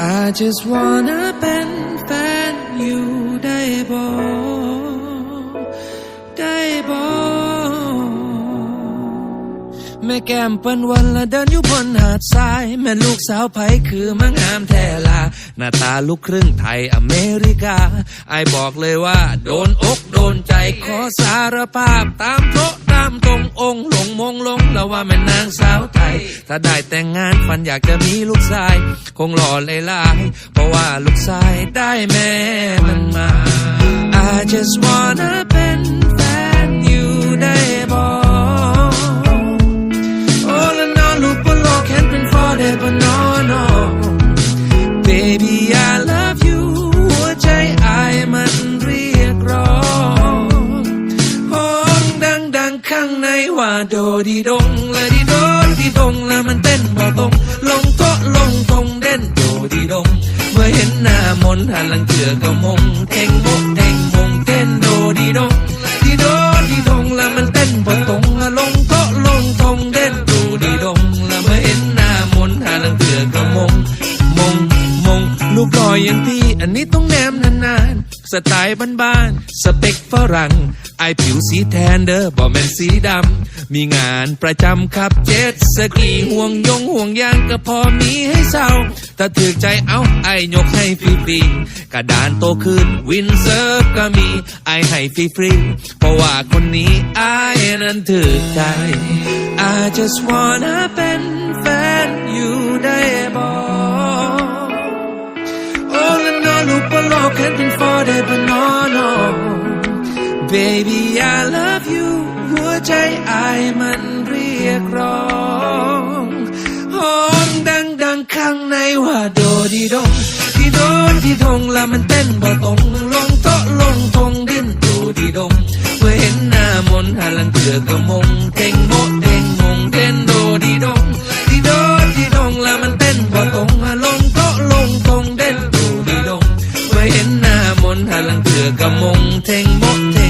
I just wanna เป็นแฟนอยู่ได้บ่ได้บ่แม่แก้มเปิ้นวันละเดินอยู่บนหาดทราย แม่ลูกสาวไผคือมางามแท้ลาหน้าตาลูกครึ่งไทยอเมริกาไอบอกเลยว่า โดนอกโดนใจขอสารภาพตาม ว่าแม่นางสาวไทย ถ้าได้แต่งงานฝันอยากจะมีลูกชาย คงหล่อเลยลาย เพราะว่าลูกชายได้แม่มันมา I just wanna ว่าโดดีดงและดีโดดีดงและมันเต้นบ่ตรงลงโตลงทงเด่นโดดีดง เมื่อเห็นหน้ามนหันหลังเจือก็มงเท่งมกเท่งมงเต้นโดดีดงดีโดดีดงและมันเต้นบ่ตรงละลงโตลงทงเด่นโดดีดงและเมื่อเห็นหน้ามนหันหลังเจือก็มงมงมงรูปหล่ออย่างพี่อันนี้ต้องแนมนานๆ สไตล์บ้านๆสเปคฝรั่งไอผิวสีแทนเด้อบ่แมนสีดำ มีงานประจำขับเจ็ตสกีห่วงยงห่วงยางก็พอมีให้เศร้าถ้าถือใจเอาไอยกให้ฟรีๆกระดานโตขึ้นวินเซิร์ฟก็มีไอให้ฟรีๆเพราะว่าคนนี้ไอนั้นถือใจ I just wanna เป็นแฟนอยู่ได้บ่ All Baby, I love you หัวใจอายมันเรียกร้องห้องดังดังข้างในว่าโดดีดงดีโดดีดงละมันเต้นบ่ตรงลงโต๊ะลงทงดิ้นโดดีดงเมื่อเห็นหน้ามนหันหลังเถือก็มงเท่งโมเท่งมงเต้นโดดีดงดีโดดีดงละมันเต้นบ่ตรงลงโต๊ะลงทงเด่นโดดีดงเมื่อเห็นหน้ามนหันหลังเถือก็มงเท่งโมเท่ง